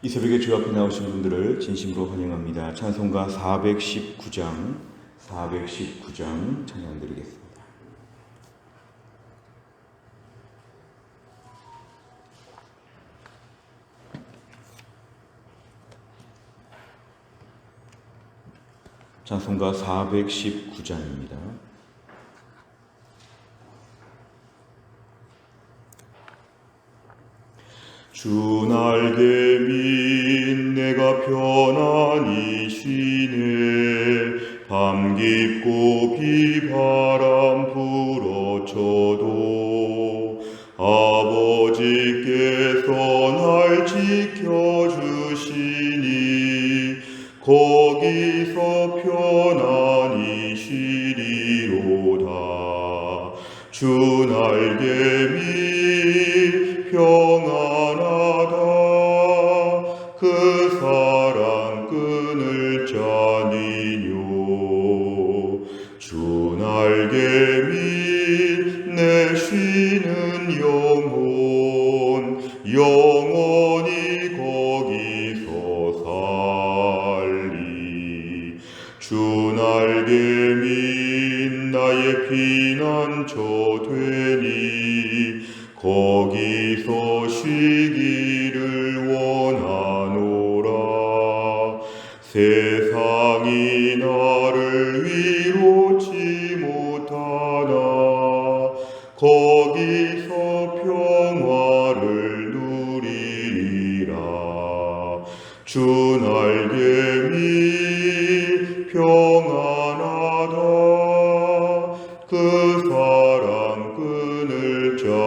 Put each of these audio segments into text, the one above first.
이 새벽에 주 앞에 나오신 분들을 진심으로 환영합니다. 찬송가 419장, 419장 찬양 드리겠습니다. 찬송가 419장입니다. 주 날개 밑 내가 편안히 쉬네. 밤 깊고 비바람 불어쳐도 아버지께서 날 지켜주시니 거기서 편안히 쉬리로다. 주 날개 살리 주 날개 밑 나의 피난처 되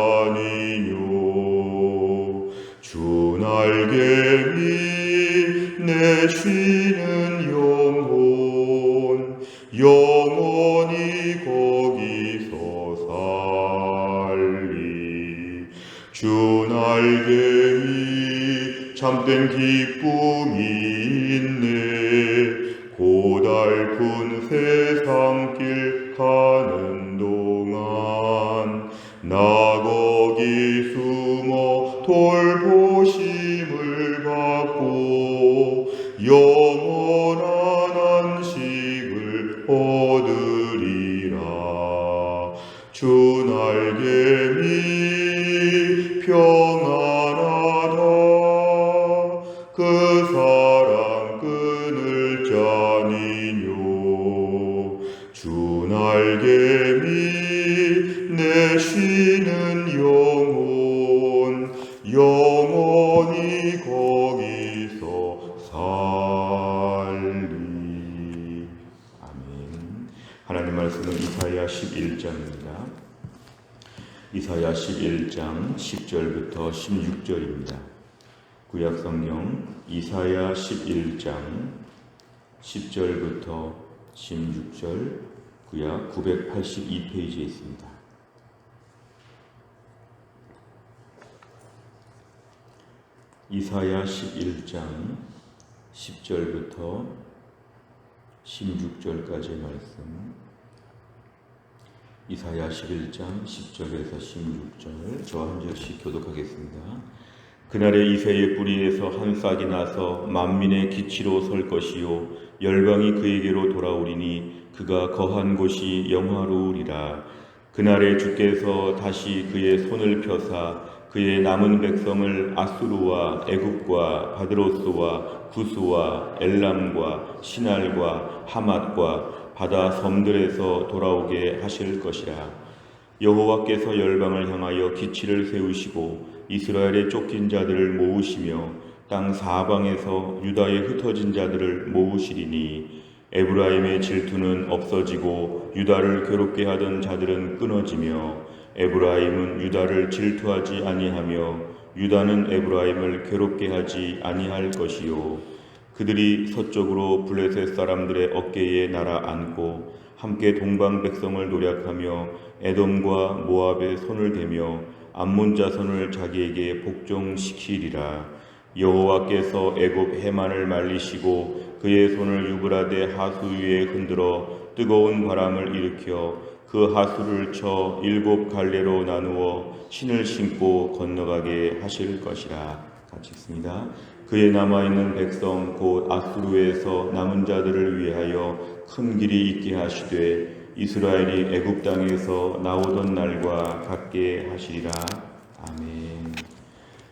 자니요 주 날개 밑내 쉬는 얻으리라. 주 날개 밑 11장 10절부터 16절입니다 구약 성경 이사야 11장 10절부터 16절 구약 982페이지에 있습니다. 이사야 11장 10절부터 16절까지의 말씀 이사야 11장 10절에서 16절 저 한 절씩 교독하겠습니다. 그날에 이새의 뿌리에서 한 싹이 나서 만민의 기치로 설 것이요 열방이 그에게로 돌아오리니 그가 거한 곳이 영화로우리라 그날에 주께서 다시 그의 손을 펴사 그의 남은 백성을 아수르와 애굽과 바드로스와 구스와 엘람과 시날과 하맛과 바다 섬들에서 돌아오게 하실 것이라. 여호와께서 열방을 향하여 기치를 세우시고 이스라엘의 쫓긴 자들을 모으시며 땅 사방에서 유다의 흩어진 자들을 모으시리니 에브라임의 질투는 없어지고 유다를 괴롭게 하던 자들은 끊어지며 에브라임은 유다를 질투하지 아니하며 유다는 에브라임을 괴롭게 하지 아니할 것이요 그들이 서쪽으로 블레셋 사람들의 어깨에 날아 앉고 함께 동방 백성을 노략하며 에돔과 모압의 손을 대며 암몬 자손을 자기에게 복종시키리라 여호와께서 애굽 해만을 말리시고 그의 손을 유브라데 하수 위에 흔들어 뜨거운 바람을 일으켜 그 하수를 쳐 일곱 갈래로 나누어 신을 신고 건너가게 하실 것이라 같이 있습니다. 그의 남아있는 백성 곧 아수르에서 남은 자들을 위하여 큰 길이 있게 하시되 이스라엘이 애굽 땅에서 나오던 날과 같게 하시리라 아멘.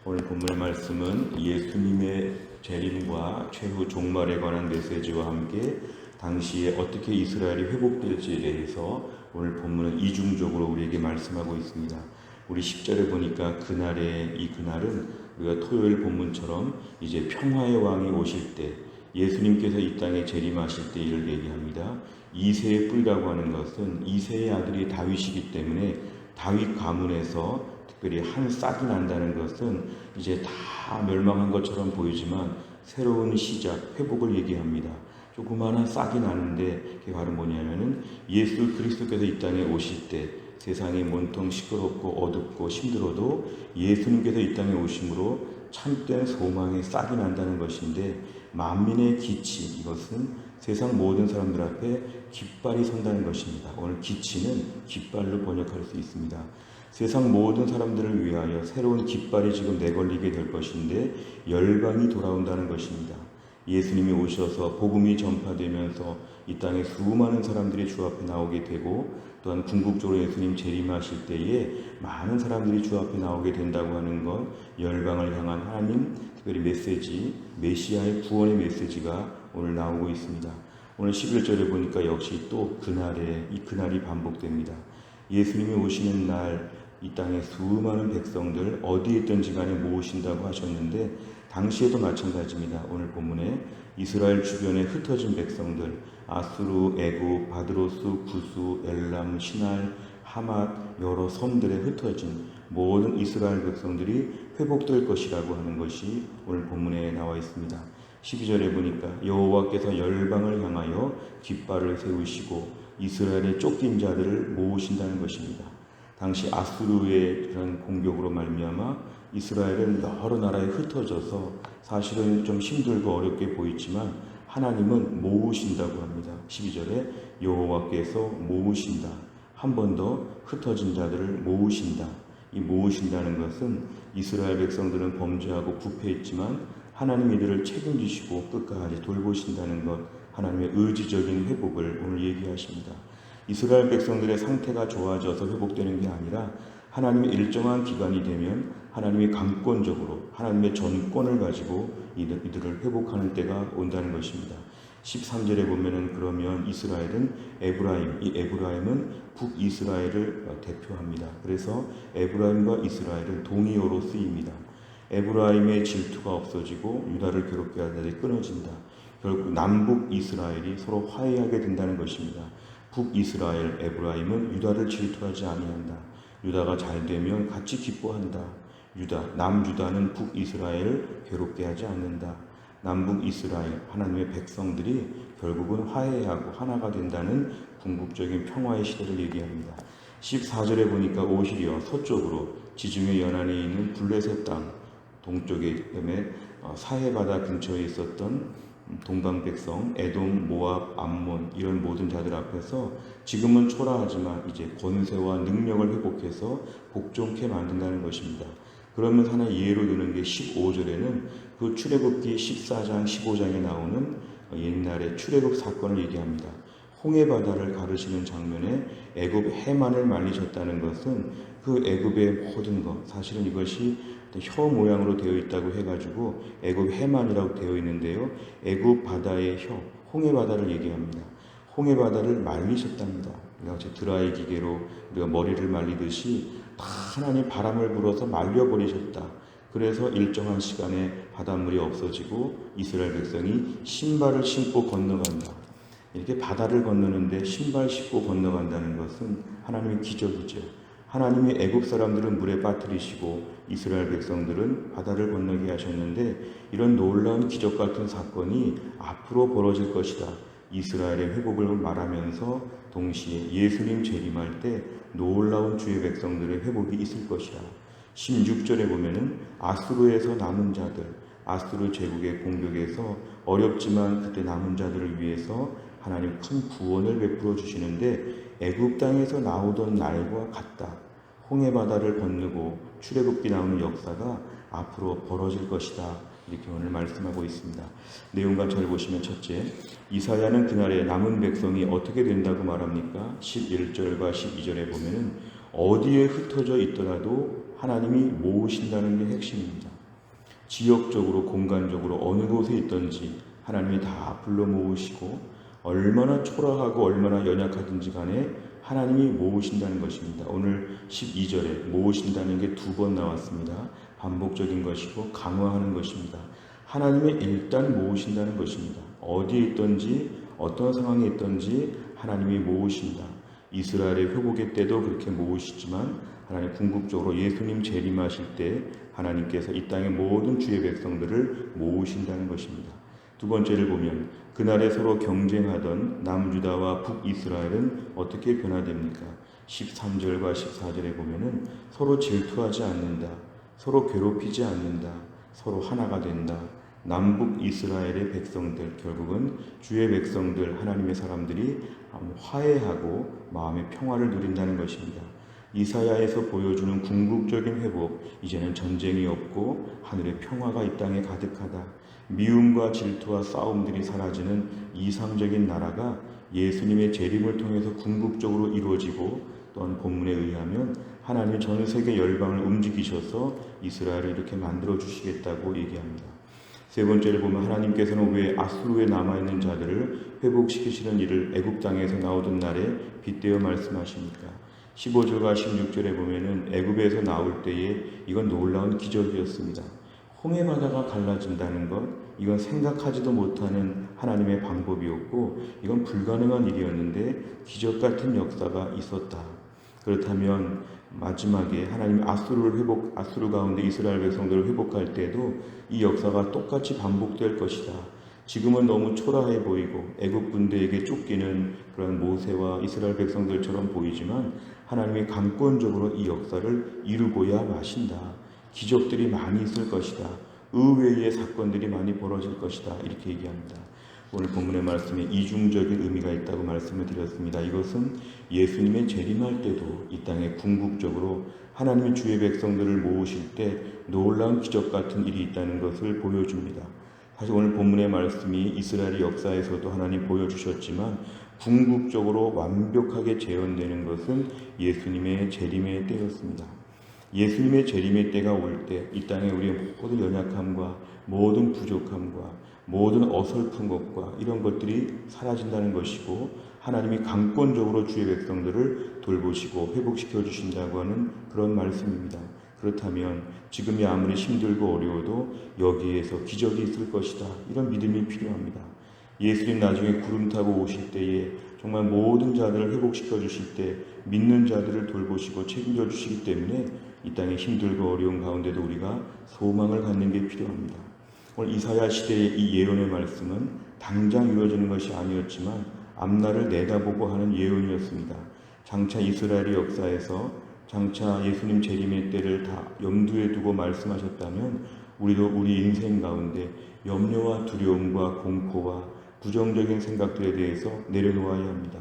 오늘 본문의 말씀은 예수님의 재림과 최후 종말에 관한 메시지와 함께 당시에 어떻게 이스라엘이 회복될지에 대해서 오늘 본문은 이중적으로 우리에게 말씀하고 있습니다. 우리 10절에 보니까 그날에 이 그날은 우리가 토요일 본문처럼 이제 평화의 왕이 오실 때 예수님께서 이 땅에 재림하실 때 이를 얘기합니다. 이세의 뿔이라고 하는 것은 이세의 아들이 다윗이기 때문에 다윗 가문에서 특별히 한 싹이 난다는 것은 이제 다 멸망한 것처럼 보이지만 새로운 시작, 회복을 얘기합니다. 조그마한 싹이 나는데 그게 바로 뭐냐면은 예수 그리스도께서 이 땅에 오실 때 세상이 온통 시끄럽고 어둡고 힘들어도 예수님께서 이 땅에 오심으로 참된 소망의 싹이 난다는 것인데 만민의 기치 이것은 세상 모든 사람들 앞에 깃발이 선다는 것입니다. 오늘 기치는 깃발로 번역할 수 있습니다. 세상 모든 사람들을 위하여 새로운 깃발이 지금 내걸리게 될 것인데 열방이 돌아온다는 것입니다. 예수님이 오셔서 복음이 전파되면서 이 땅에 수많은 사람들이 주 앞에 나오게 되고 또한 궁극적으로 예수님 재림하실 때에 많은 사람들이 주 앞에 나오게 된다고 하는 것 열방을 향한 하나님 특별히 메시지 메시아의 구원의 메시지가 오늘 나오고 있습니다. 오늘 11절에 보니까 역시 또 그날에 이 그날이 반복됩니다. 예수님이 오시는 날 이 땅의 수많은 백성들 어디에 있든지 간에 모으신다고 하셨는데 당시에도 마찬가지입니다. 오늘 본문에 이스라엘 주변에 흩어진 백성들 아수르, 에구, 바드로스, 구수, 엘람, 시날, 하맛 여러 섬들에 흩어진 모든 이스라엘 백성들이 회복될 것이라고 하는 것이 오늘 본문에 나와 있습니다. 12절에 보니까 여호와께서 열방을 향하여 깃발을 세우시고 이스라엘의 쫓긴 자들을 모으신다는 것입니다. 당시 아수르의 그런 공격으로 말미암아 이스라엘은 여러 나라에 흩어져서 사실은 좀 힘들고 어렵게 보이지만 하나님은 모으신다고 합니다. 12절에 여호와께서 모으신다. 한 번 더 흩어진 자들을 모으신다. 이 모으신다는 것은 이스라엘 백성들은 범죄하고 부패했지만 하나님 이들을 책임지시고 끝까지 돌보신다는 것 하나님의 의지적인 회복을 오늘 얘기하십니다. 이스라엘 백성들의 상태가 좋아져서 회복되는 게 아니라 하나님의 일정한 기간이 되면 하나님이 강권적으로 하나님의 전권을 가지고 이들, 이들을 회복하는 때가 온다는 것입니다. 13절에 보면은 그러면 이스라엘은 에브라임, 이 에브라임은 북이스라엘을 대표합니다. 그래서 에브라임과 이스라엘은 동의어로 쓰입니다. 에브라임의 질투가 없어지고 유다를 괴롭게 하는 자들이 끊어진다. 결국 남북 이스라엘이 서로 화해하게 된다는 것입니다. 북이스라엘 에브라임은 유다를 질투하지 아니한다. 유다가 잘 되면 같이 기뻐한다. 유다 남유다는 북이스라엘을 괴롭게 하지 않는다. 남북 이스라엘 하나님의 백성들이 결국은 화해하고 하나가 된다는 궁극적인 평화의 시대를 얘기합니다. 14절에 보니까 오히려 서쪽으로 지중해 연안에 있는 블레셋 땅 동쪽에 때문에 어, 사해바다 근처에 있었던 동방 백성, 에돔, 모압, 암몬 이런 모든 자들 앞에서 지금은 초라하지만 이제 권세와 능력을 회복해서 복종케 만든다는 것입니다. 그러면 하나 예로 드는 게 15절에는 그 출애굽기 14장, 15장에 나오는 옛날의 출애굽 사건을 얘기합니다. 홍해 바다를 가르시는 장면에 애굽 해만을 말리셨다는 것은 그 애굽의 모든 것 사실은 이것이 혀 모양으로 되어 있다고 해가지고 애굽 해만이라고 되어 있는데요. 애굽 바다의 혀, 홍해 바다를 얘기합니다. 홍해 바다를 말리셨답니다. 그러니까 드라이 기계로 우리가 머리를 말리듯이 다 하나님 바람을 불어서 말려버리셨다. 그래서 일정한 시간에 바닷물이 없어지고 이스라엘 백성이 신발을 신고 건너간다. 이렇게 바다를 건너는데 신발 신고 건너간다는 것은 하나님의 기적이죠. 하나님이 애굽 사람들은 물에 빠뜨리시고 이스라엘 백성들은 바다를 건너게 하셨는데 이런 놀라운 기적 같은 사건이 앞으로 벌어질 것이다. 이스라엘의 회복을 말하면서 동시에 예수님 재림할 때 놀라운 주의 백성들의 회복이 있을 것이다. 16절에 보면은 아수르에서 남은 자들, 아수르 제국의 공격에서 어렵지만 그때 남은 자들을 위해서 하나님 큰 구원을 베풀어 주시는데 애굽 땅에서 나오던 날과 같다. 홍해 바다를 건너고 출애굽기 나오는 역사가 앞으로 벌어질 것이다. 이렇게 오늘 말씀하고 있습니다. 내용과 잘 보시면 첫째, 이사야는 그날에 남은 백성이 어떻게 된다고 말합니까? 11절과 12절에 보면은 어디에 흩어져 있더라도 하나님이 모으신다는 게 핵심입니다. 지역적으로 공간적으로 어느 곳에 있든지 하나님이 다 불러 모으시고 얼마나 초라하고 얼마나 연약하든지 간에 하나님이 모으신다는 것입니다. 오늘 12절에 모으신다는 게 두 번 나왔습니다. 반복적인 것이고 강화하는 것입니다. 하나님이 일단 모으신다는 것입니다. 어디에 있든지 어떤 상황에 있든지 하나님이 모으신다. 이스라엘의 회복의 때도 그렇게 모으시지만 하나님 궁극적으로 예수님 재림하실 때 하나님께서 이 땅의 모든 주의 백성들을 모으신다는 것입니다. 두 번째를 보면 그날에 서로 경쟁하던 남주다와 북이스라엘은 어떻게 변화됩니까? 13절과 14절에 보면은 서로 질투하지 않는다. 서로 괴롭히지 않는다. 서로 하나가 된다. 남북 이스라엘의 백성들 결국은 주의 백성들 하나님의 사람들이 화해하고 마음의 평화를 누린다는 것입니다. 이사야에서 보여주는 궁극적인 회복 이제는 전쟁이 없고 하늘의 평화가 이 땅에 가득하다. 미움과 질투와 싸움들이 사라지는 이상적인 나라가 예수님의 재림을 통해서 궁극적으로 이루어지고 또한 본문에 의하면 하나님 전 세계 열방을 움직이셔서 이스라엘을 이렇게 만들어 주시겠다고 얘기합니다. 세 번째를 보면 하나님께서는 왜 아수르에 남아 있는 자들을 회복시키시는 일을 애굽 땅에서 나오던 날에 빗대어 말씀하십니까? 15절과 16절에 보면은 애굽에서 나올 때에 이건 놀라운 기적이었습니다. 홍해 바다가 갈라진다는 것, 이건 생각하지도 못하는 하나님의 방법이었고, 이건 불가능한 일이었는데 기적 같은 역사가 있었다. 그렇다면 마지막에 하나님 아수르를 회복, 아수르 가운데 이스라엘 백성들을 회복할 때도 이 역사가 똑같이 반복될 것이다. 지금은 너무 초라해 보이고 애굽 군대에게 쫓기는 그런 모세와 이스라엘 백성들처럼 보이지만 하나님이 강권적으로 이 역사를 이루고야 마신다. 기적들이 많이 있을 것이다. 의외의 사건들이 많이 벌어질 것이다. 이렇게 얘기합니다. 오늘 본문의 말씀에 이중적인 의미가 있다고 말씀을 드렸습니다. 이것은 예수님의 재림할 때도 이 땅에 궁극적으로 하나님의 주의 백성들을 모으실 때 놀라운 기적 같은 일이 있다는 것을 보여줍니다. 사실 오늘 본문의 말씀이 이스라엘의 역사에서도 하나님 보여주셨지만 궁극적으로 완벽하게 재현되는 것은 예수님의 재림의 때였습니다. 예수님의 재림의 때가 올 때 이 땅에 우리의 모든 연약함과 모든 부족함과 모든 어설픈 것과 이런 것들이 사라진다는 것이고 하나님이 강권적으로 주의 백성들을 돌보시고 회복시켜 주신다고 하는 그런 말씀입니다. 그렇다면 지금이 아무리 힘들고 어려워도 여기에서 기적이 있을 것이다. 이런 믿음이 필요합니다. 예수님 나중에 구름 타고 오실 때에 정말 모든 자들을 회복시켜 주실 때 믿는 자들을 돌보시고 책임져 주시기 때문에 이 땅에 힘들고 어려운 가운데도 우리가 소망을 갖는 게 필요합니다. 오늘 이사야 시대의 이 예언의 말씀은 당장 이루어지는 것이 아니었지만 앞날을 내다보고 하는 예언이었습니다. 장차 이스라엘의 역사에서 장차 예수님 재림의 때를 다 염두에 두고 말씀하셨다면 우리도 우리 인생 가운데 염려와 두려움과 공포와 부정적인 생각들에 대해서 내려놓아야 합니다.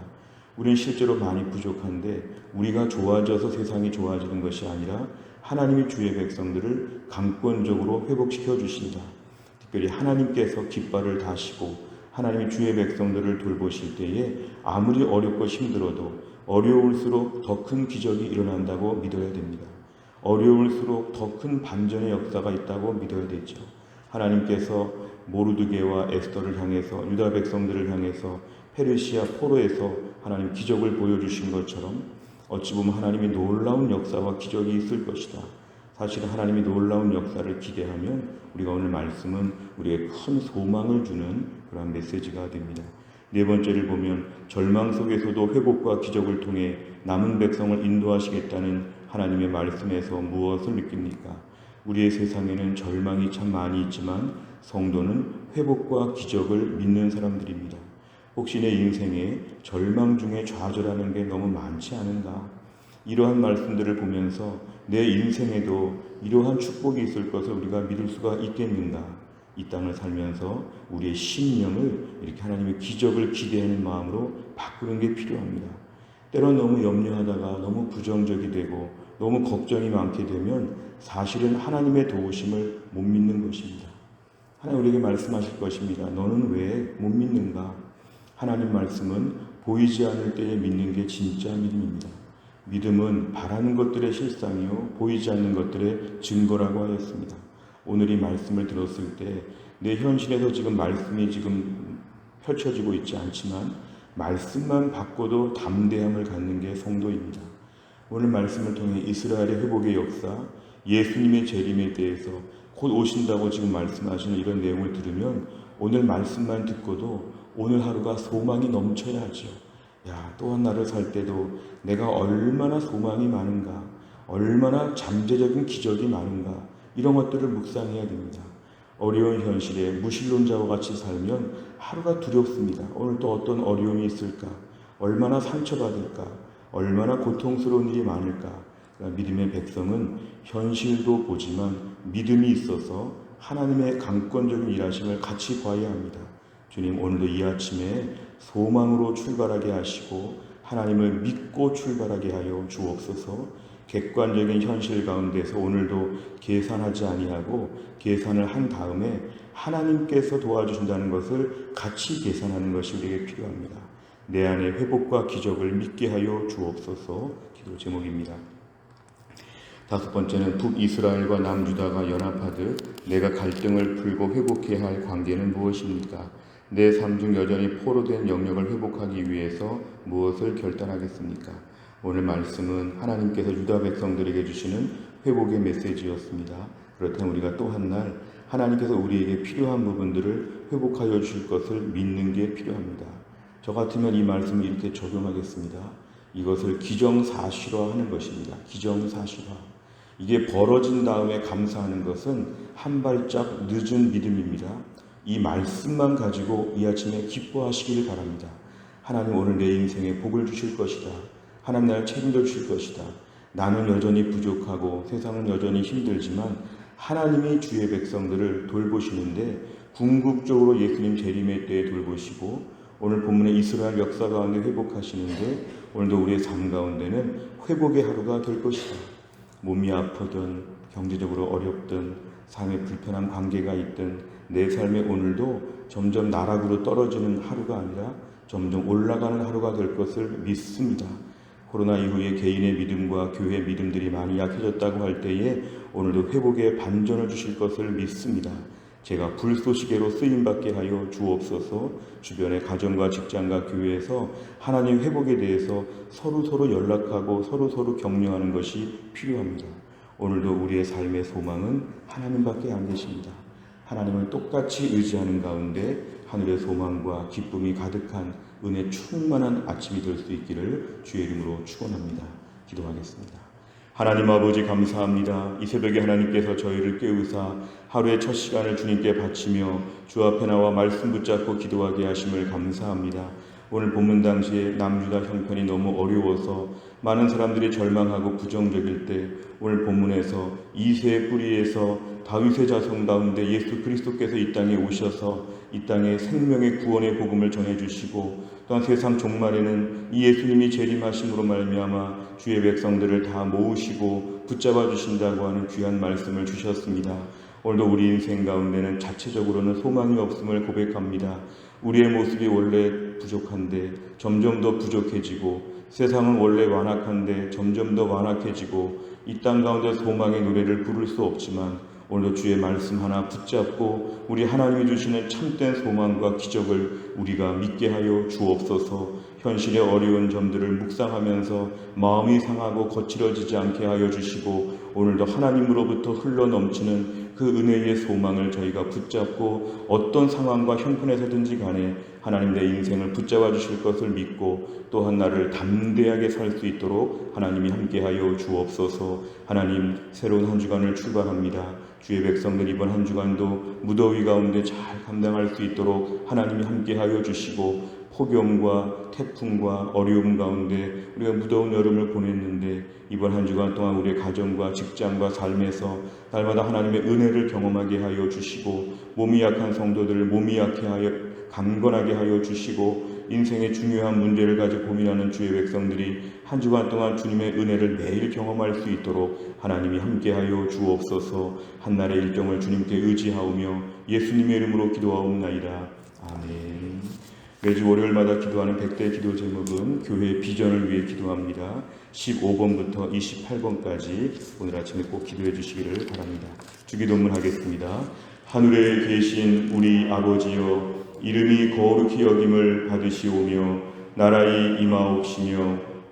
우리는 실제로 많이 부족한데 우리가 좋아져서 세상이 좋아지는 것이 아니라 하나님이 주의 백성들을 강권적으로 회복시켜 주신다. 특별히 하나님께서 깃발을 다시고 하나님이 주의 백성들을 돌보실 때에 아무리 어렵고 힘들어도 어려울수록 더 큰 기적이 일어난다고 믿어야 됩니다. 어려울수록 더 큰 반전의 역사가 있다고 믿어야 되죠. 하나님께서 모르드게와 에스더를 향해서 유다 백성들을 향해서 페르시아 포로에서 하나님 기적을 보여주신 것처럼 어찌 보면 하나님의 놀라운 역사와 기적이 있을 것이다. 사실 하나님이 놀라운 역사를 기대하면 우리가 오늘 말씀은 우리의 큰 소망을 주는 그러한 메시지가 됩니다. 네 번째를 보면 절망 속에서도 회복과 기적을 통해 남은 백성을 인도하시겠다는 하나님의 말씀에서 무엇을 느낍니까? 우리의 세상에는 절망이 참 많이 있지만 성도는 회복과 기적을 믿는 사람들입니다. 혹시 내 인생에 절망 중에 좌절하는 게 너무 많지 않은가? 이러한 말씀들을 보면서 내 인생에도 이러한 축복이 있을 것을 우리가 믿을 수가 있겠는가? 이 땅을 살면서 우리의 심령을 이렇게 하나님의 기적을 기대하는 마음으로 바꾸는 게 필요합니다. 때론 너무 염려하다가 너무 부정적이 되고 너무 걱정이 많게 되면 사실은 하나님의 도우심을 못 믿는 것입니다. 하나님 우리에게 말씀하실 것입니다. 너는 왜 못 믿는가? 하나님 말씀은 보이지 않을 때에 믿는 게 진짜 믿음입니다. 믿음은 바라는 것들의 실상이요 보이지 않는 것들의 증거라고 하였습니다. 오늘 이 말씀을 들었을 때 내 현실에서 지금 말씀이 지금 펼쳐지고 있지 않지만 말씀만 받고도 담대함을 갖는 게 성도입니다. 오늘 말씀을 통해 이스라엘의 회복의 역사, 예수님의 재림에 대해서 곧 오신다고 지금 말씀하시는 이런 내용을 들으면 오늘 말씀만 듣고도 오늘 하루가 소망이 넘쳐야 하죠. 야, 또한 날을 살 때도 내가 얼마나 소망이 많은가, 얼마나 잠재적인 기적이 많은가, 이런 것들을 묵상해야 됩니다. 어려운 현실에 무신론자와 같이 살면 하루가 두렵습니다. 오늘 또 어떤 어려움이 있을까? 얼마나 상처받을까? 얼마나 고통스러운 일이 많을까? 믿음의 백성은 현실도 보지만 믿음이 있어서 하나님의 강권적인 일하심을 같이 봐야 합니다. 주님 오늘도 이 아침에 소망으로 출발하게 하시고 하나님을 믿고 출발하게 하여 주옵소서. 객관적인 현실 가운데서 오늘도 계산하지 아니하고 계산을 한 다음에 하나님께서 도와주신다는 것을 같이 계산하는 것이 우리에게 필요합니다. 내 안에 회복과 기적을 믿게 하여 주옵소서 기도 제목입니다. 다섯 번째는 북이스라엘과 남유다가 연합하듯 내가 갈등을 풀고 회복해야 할 관계는 무엇입니까? 내 삶 중 여전히 포로된 영역을 회복하기 위해서 무엇을 결단하겠습니까? 오늘 말씀은 하나님께서 유다 백성들에게 주시는 회복의 메시지였습니다. 그렇다면 우리가 또 한 날 하나님께서 우리에게 필요한 부분들을 회복하여 주실 것을 믿는 게 필요합니다. 저 같으면 이 말씀을 이렇게 적용하겠습니다. 이것을 기정사실화하는 것입니다. 기정사실화. 이게 벌어진 다음에 감사하는 것은 한 발짝 늦은 믿음입니다. 이 말씀만 가지고 이 아침에 기뻐하시기를 바랍니다. 하나님 오늘 내 인생에 복을 주실 것이다. 하나님 나를 책임져 주실 것이다. 나는 여전히 부족하고 세상은 여전히 힘들지만 하나님이 주의 백성들을 돌보시는데 궁극적으로 예수님 재림의 때에 돌보시고 오늘 본문의 이스라엘 역사 가운데 회복하시는데 오늘도 우리의 삶 가운데는 회복의 하루가 될 것이다. 몸이 아프든 경제적으로 어렵든 삶에 불편한 관계가 있든 내 삶의 오늘도 점점 나락으로 떨어지는 하루가 아니라 점점 올라가는 하루가 될 것을 믿습니다. 코로나 이후에 개인의 믿음과 교회의 믿음들이 많이 약해졌다고 할 때에 오늘도 회복의 반전을 주실 것을 믿습니다. 제가 불쏘시개로 쓰임받게 하여 주옵소서 주변의 가정과 직장과 교회에서 하나님 회복에 대해서 서로 서로 연락하고 서로 서로 격려하는 것이 필요합니다. 오늘도 우리의 삶의 소망은 하나님밖에 안 계십니다. 하나님을 똑같이 의지하는 가운데 하늘의 소망과 기쁨이 가득한 은혜 충만한 아침이 될 수 있기를 주의 이름으로 축원합니다. 기도하겠습니다. 하나님 아버지 감사합니다. 이 새벽에 하나님께서 저희를 깨우사 하루의 첫 시간을 주님께 바치며 주 앞에 나와 말씀 붙잡고 기도하게 하심을 감사합니다. 오늘 본문 당시에 남유다 형편이 너무 어려워서 많은 사람들이 절망하고 부정적일 때 오늘 본문에서 이세의 뿌리에서 다윗의 자손 가운데 예수 그리스도께서 이 땅에 오셔서 이 땅에 생명의 구원의 복음을 전해 주시고 또한 세상 종말에는 이 예수님이 재림하심으로 말미암아 주의 백성들을 다 모으시고 붙잡아 주신다고 하는 귀한 말씀을 주셨습니다. 오늘도 우리 인생 가운데는 자체적으로는 소망이 없음을 고백합니다. 우리의 모습이 원래 부족한데 점점 더 부족해지고 세상은 원래 완악한데 점점 더 완악해지고 이 땅 가운데 소망의 노래를 부를 수 없지만 오늘도 주의 말씀 하나 붙잡고 우리 하나님이 주시는 참된 소망과 기적을 우리가 믿게 하여 주옵소서 현실의 어려운 점들을 묵상하면서 마음이 상하고 거칠어지지 않게 하여 주시고 오늘도 하나님으로부터 흘러 넘치는 그 은혜의 소망을 저희가 붙잡고 어떤 상황과 형편에서든지 간에 하나님 내 인생을 붙잡아 주실 것을 믿고 또한 나를 담대하게 살 수 있도록 하나님이 함께하여 주옵소서 하나님 새로운 한 주간을 출발합니다. 주의 백성들 이번 한 주간도 무더위 가운데 잘 감당할 수 있도록 하나님이 함께하여 주시고 폭염과 태풍과 어려움 가운데 우리가 무더운 여름을 보냈는데 이번 한 주간 동안 우리의 가정과 직장과 삶에서 날마다 하나님의 은혜를 경험하게 하여 주시고 몸이 약한 성도들을 몸이 약해 하여 강건하게 하여 주시고 인생의 중요한 문제를 가지고 고민하는 주의 백성들이 한 주간 동안 주님의 은혜를 매일 경험할 수 있도록 하나님이 함께하여 주옵소서 한날의 일정을 주님께 의지하오며 예수님의 이름으로 기도하옵나이다. 아멘. 매주 월요일마다 기도하는 백대 기도 제목은 교회 비전을 위해 기도합니다. 15번부터 28번까지 오늘 아침에 꼭 기도해 주시기를 바랍니다. 주기도문 하겠습니다. 하늘에 계신 우리 아버지여 이름이 거룩히 여김을 받으시오며 나라의 임하옵시며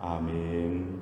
아멘.